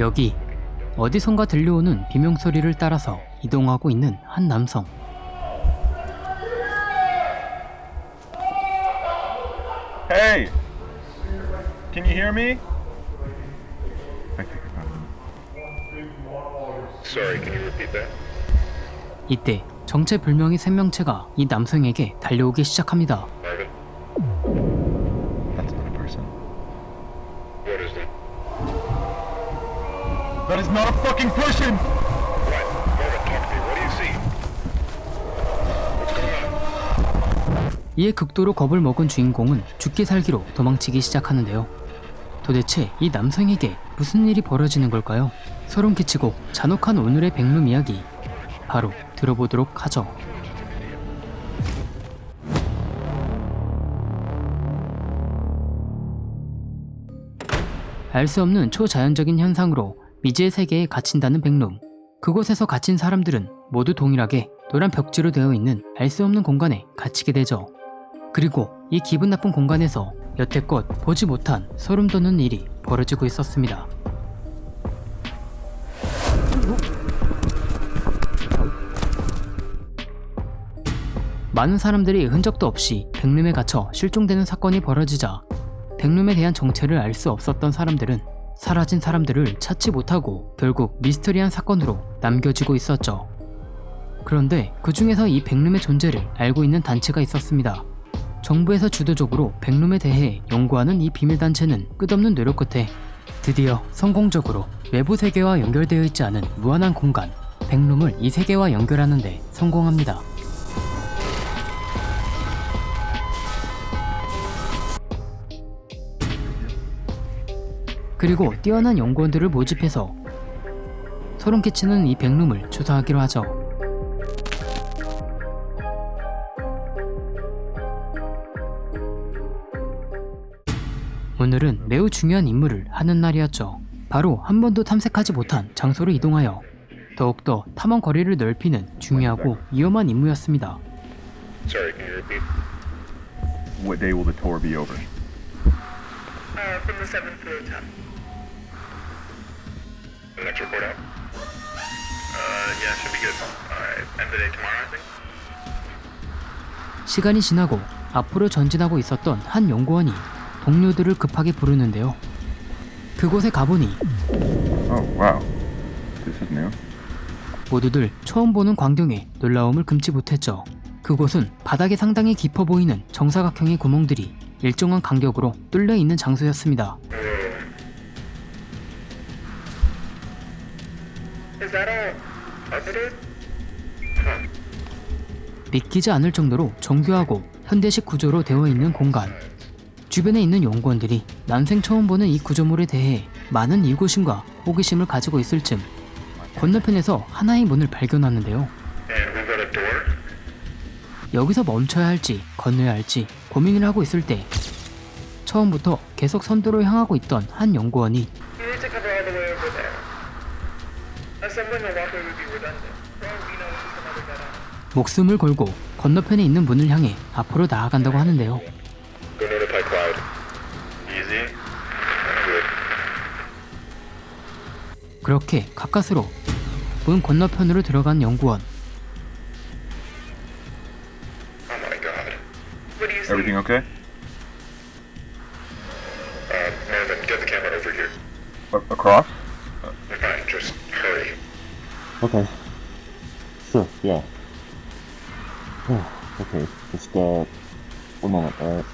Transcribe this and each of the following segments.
여기 어디선가 들려오는 비명소리를 따라서 이동하고 있는 한 남성. Hey! Can you hear me? I think I got him. Sorry, can you repeat that? 이때 정체불명의 생명체가 이 남성에게 달려오기 시작합니다. Marvin, That's not a person. what is that? That is not a fucking person! On? 이에 극도로 겁을 먹은 주인공은 죽기 살기로 도망치기 시작하는데요. 도대체 이 남성에게 무슨 일이 벌어지는 걸까요? 소름 끼치고 잔혹한 오늘의 백룸 이야기 바로 들어보도록 하죠. 알 수 없는 초자연적인 현상으로 미지의 세계에 갇힌다는 백룸. 그곳에서 갇힌 사람들은 모두 동일하게 노란 벽지로 되어 있는 알 수 없는 공간에 갇히게 되죠. 그리고 이 기분 나쁜 공간에서 여태껏 보지 못한 소름 돋는 일이 벌어지고 있었습니다. 많은 사람들이 흔적도 없이 백룸에 갇혀 실종되는 사건이 벌어지자 백룸에 대한 정체를 알 수 없었던 사람들은 사라진 사람들을 찾지 못하고 결국 미스터리한 사건으로 남겨지고 있었죠. 그런데 그 중에서 이 백룸의 존재를 알고 있는 단체가 있었습니다. 정부에서 주도적으로 백룸에 대해 연구하는 이 비밀단체는 끝없는 노력 끝에 드디어 성공적으로 외부 세계와 연결되어 있지 않은 무한한 공간, 백룸을 이 세계와 연결하는데 성공합니다. 그리고 뛰어난 연구원들을 모집해서 소름 끼치는 이 백룸을 조사하기로 하죠. 오늘은 매우 중요한 임무를 하는 날이었죠. 바로 한 번도 탐색하지 못한 장소로 이동하여 더욱더 탐험 거리를 넓히는 중요하고 위험한 임무였습니다. Sorry, can you repeat? What day will the tour be over? Uh, from the 7th to the 10th. The next report out? Uh, yeah, should be good. Alright, end of the day tomorrow, I think. 시간이 지나고 앞으로 전진하고 있었던 한 연구원이 동료들을 급하게 부르는데요. 그곳에 가보니 Oh, wow. This is new. 모두들 처음 보는 광경에 놀라움을 금치 못했죠. 그곳은 바닥에 상당히 깊어 보이는 정사각형의 구멍들이 일정한 간격으로 뚫려 있는 장소였습니다. 믿기지 않을 정도로 정교하고 현대식 구조로 되어 있는 공간. 주변에 있는 연구원들이 난생 처음 보는 이 구조물에 대해 많은 이구심과 호기심을 가지고 있을 즈음 건너편에서 하나의 문을 발견하는데요. 여기서 멈춰야 할지 건너야 할지 고민을 하고 있을 때 처음부터 계속 선두로 향하고 있던 한 연구원이. 목숨을 걸고 건너편에 있는 문을 향해 앞으로 나아간다고 하는데요. 그렇게 가까스로 문 건너편으로 들어간 연구원. Everything okay? Uh, Marvin, get the camera over here. A- across? Fine, just hurry. Okay. Sure, yeah. okay, just, uh, one moment, alright?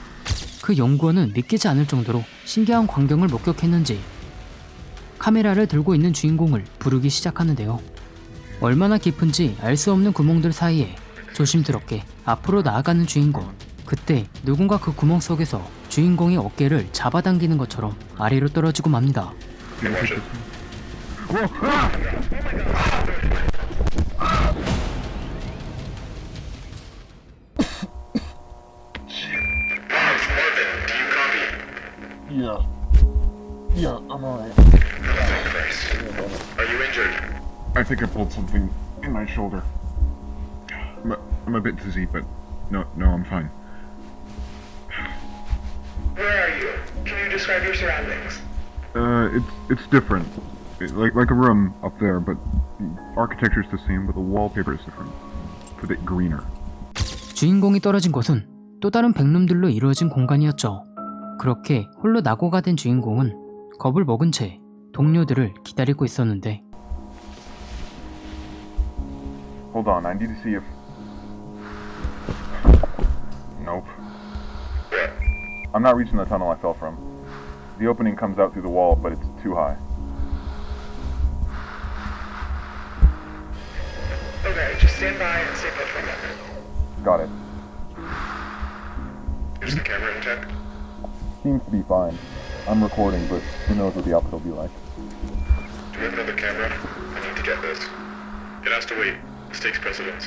그 연구원은 믿기지 않을 정도로 신기한 광경을 목격했는지 카메라를 들고 있는 주인공을 부르기 시작하는데요. 얼마나 깊은지 알 수 없는 구멍들 사이에 조심스럽게 앞으로 나아가는 주인공. 그때 누군가 그 구멍 속에서 주인공의 어깨를 잡아당기는 것처럼 아래로 떨어지고 맙니다. Watch it. Marvin, do you copy? Yeah. Yeah, I'm alright. Oh, Christ. Are you injured? I think I pulled something in my shoulder. I'm a, I'm a bit dizzy, but no, no, I'm fine. Describe your surroundings? Uh, it's it's different. it- like like a room up there, but the architecture's the same, but the wallpaper is different. It's a bit greener. 주인공이 떨어진 곳은 또 다른 백룸들로 이루어진 공간이었죠. 그렇게 홀로 낙오가 된 주인공은 겁을 먹은 채 동료들을 기다리고 있었는데 Hold on, I need to see if. Nope. I'm not reaching the tunnel I fell from. The opening comes out through the wall, but it's too high. Okay, just stand by and stay put for a minute. Got it. Is the camera intact? Seems to be fine. I'm recording, but who knows what the output will be like. Do we have another camera? I need to get this. It has to wait. This takes precedence.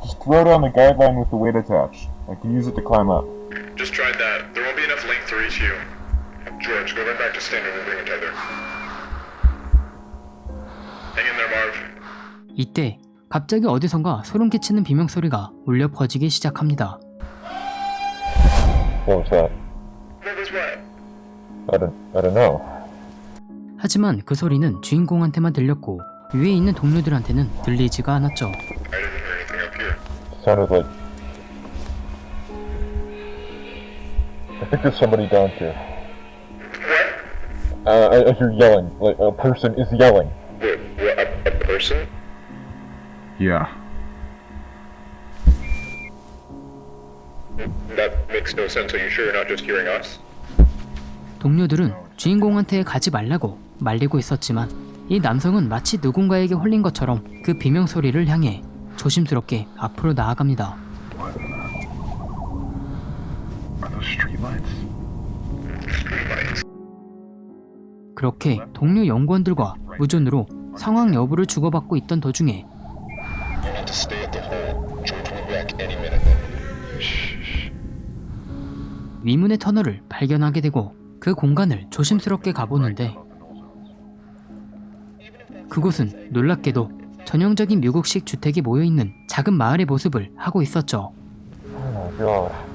Just throw down the guideline with the weight attached. I can use it to climb up. Just tried that. To reach you. George, go right back to standard and bring a tether. Hang in there, Marv. 이때 갑자기 어디선가 소름 끼치는 비명 소리가 울려 퍼지기 시작합니다. What was that? What was what? I don't, I don't know. 하지만 그 소리는 주인공한테만 들렸고 위에 있는 동료들한테는 들리지가 않았죠. I didn't hear anything up here. sounded like. I think there's somebody down here. What? Uh, I, I hear yelling. Like a person is yelling. What? what a, a person? Yeah. That makes no sense. Are you sure you're not just hearing us? 동료들은 주인공한테 가지 말라고 말리고 있었지만 이 남성은 마치 누군가에게 홀린 것처럼 그 비명 소리를 향해 조심스럽게 앞으로 나아갑니다. 그렇게 동료 연구원들과 무전으로 상황 여부를 주고받고 있던 도중에. 위문의 터널을 발견하게 되고 그 공간을 조심스럽게 가보는데 그곳은 놀랍게도 전형적인 미국식 주택이 모여있는 작은 마을의 모습을 하고 있었죠. My god.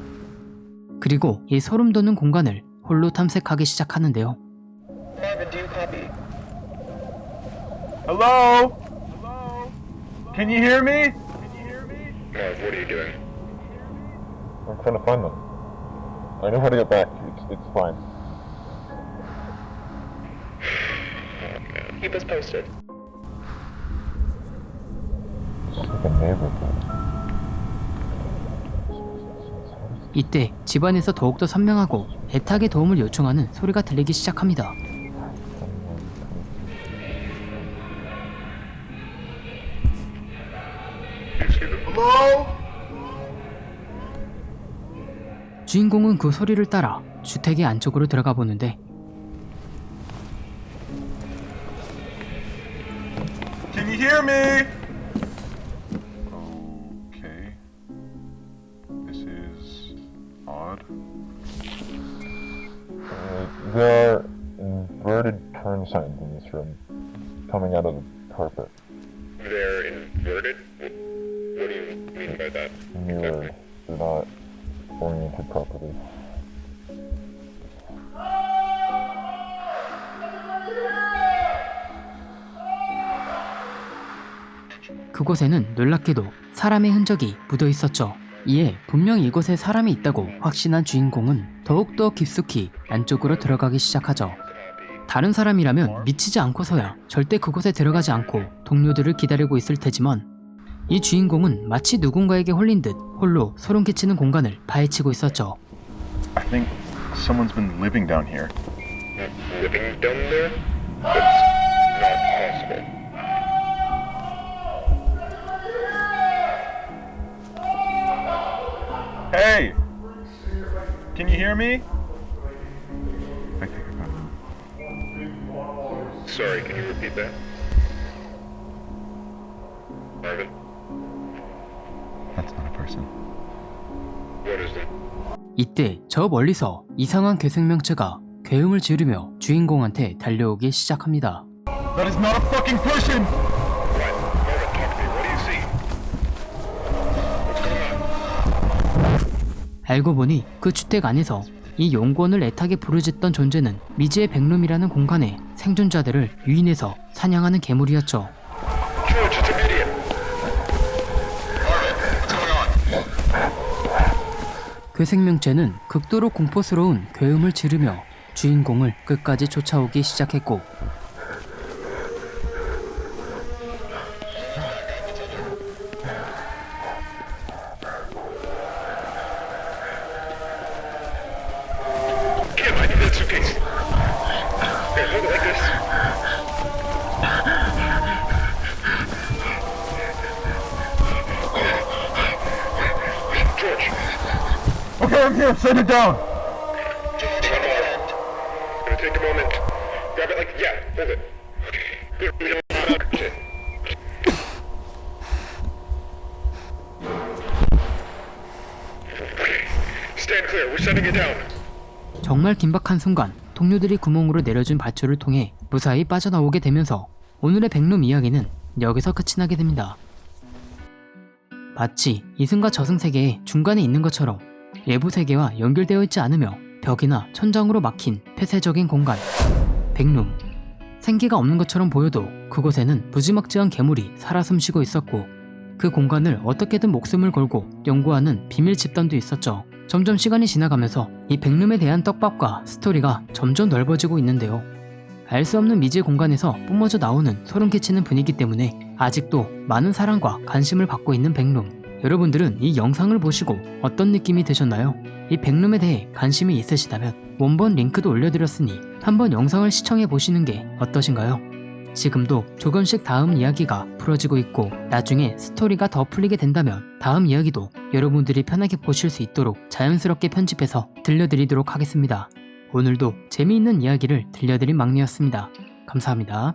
그리고 이 소름 돋는 공간을 홀로 탐색하기 시작하는데요. Marvin, do you copy? Hello? Can you hear me? Marv, what are you doing? I'm trying to find them. I know how to get back. It's, it's fine. Keep us posted. It's like a neighborhood. 이때 집안에서 더욱더 선명하고 애타게 도움을 요청하는 소리가 들리기 시작합니다. 주인공은 그 소리를 따라 주택의 안쪽으로 들어가 보는데 Can you hear me? Room, coming out of the carpet. They're inverted? Wh- What do you mean by that? Mirrored. They're not oriented properly. 그곳에는 놀랍게도 사람의 흔적이 묻어 있었죠. 이에 분명 이곳에 사람이 있다고 확신한 주인공은 더욱더 깊숙이 안쪽으로 들어가기 시작하죠. 다른 사람이라면 미치지 않고서야 절대 그곳에 들어가지 않고 동료들을 기다리고 있을 테지만 이 주인공은 마치 누군가에게 홀린 듯 홀로 소름 끼치는 공간을 파헤치고 있었죠. I think someone's been living down here. Living down there? That's not possible. Hey! Can you hear me? Sorry, can you repeat that? Marvin, That's not a person. what is that? 이때 저 멀리서 이상한 괴생명체가 괴음을 지르며 주인공한테 달려오기 시작합니다. That is not a fucking person! What? Marvin, talk to me. What do you see? What's going on? 알고 보니 그 주택 안에서 이 용권을 애타게 부르짖던 존재는 미지의 백룸이라는 공간에 생존자들을 유인해서 사냥하는 괴물이었죠. 그 생명체는 극도로 공포스러운 괴음을 지르며 주인공을 끝까지 쫓아오기 시작했고 Okay, I'm here. Send it down. George, on our end. Gonna take a moment. Grab it like, yeah, hold it. Okay. We don't shit. Okay. Stand clear. We're setting it down. 정말 긴박한 순간 동료들이 구멍으로 내려준 밧줄을 통해 무사히 빠져나오게 되면서 오늘의 백룸 이야기는 여기서 끝이 나게 됩니다. 마치 이승과 저승 세계의 중간에 있는 것처럼 외부 세계와 연결되어 있지 않으며 벽이나 천장으로 막힌 폐쇄적인 공간 백룸 생기가 없는 것처럼 보여도 그곳에는 무지막지한 괴물이 살아 숨쉬고 있었고 그 공간을 어떻게든 목숨을 걸고 연구하는 비밀 집단도 있었죠. 점점 시간이 지나가면서 이 백룸에 대한 떡밥과 스토리가 점점 넓어지고 있는데요. 알 수 없는 미지의 공간에서 뿜어져 나오는 소름 끼치는 분위기 때문에 아직도 많은 사랑과 관심을 받고 있는 백룸. 여러분들은 이 영상을 보시고 어떤 느낌이 드셨나요? 이 백룸에 대해 관심이 있으시다면 원본 링크도 올려드렸으니 한번 영상을 시청해 보시는 게 어떠신가요? 지금도 조금씩 다음 이야기가 풀어지고 있고 나중에 스토리가 더 풀리게 된다면 다음 이야기도 여러분들이 편하게 보실 수 있도록 자연스럽게 편집해서 들려드리도록 하겠습니다. 오늘도 재미있는 이야기를 들려드린 막내였습니다. 감사합니다.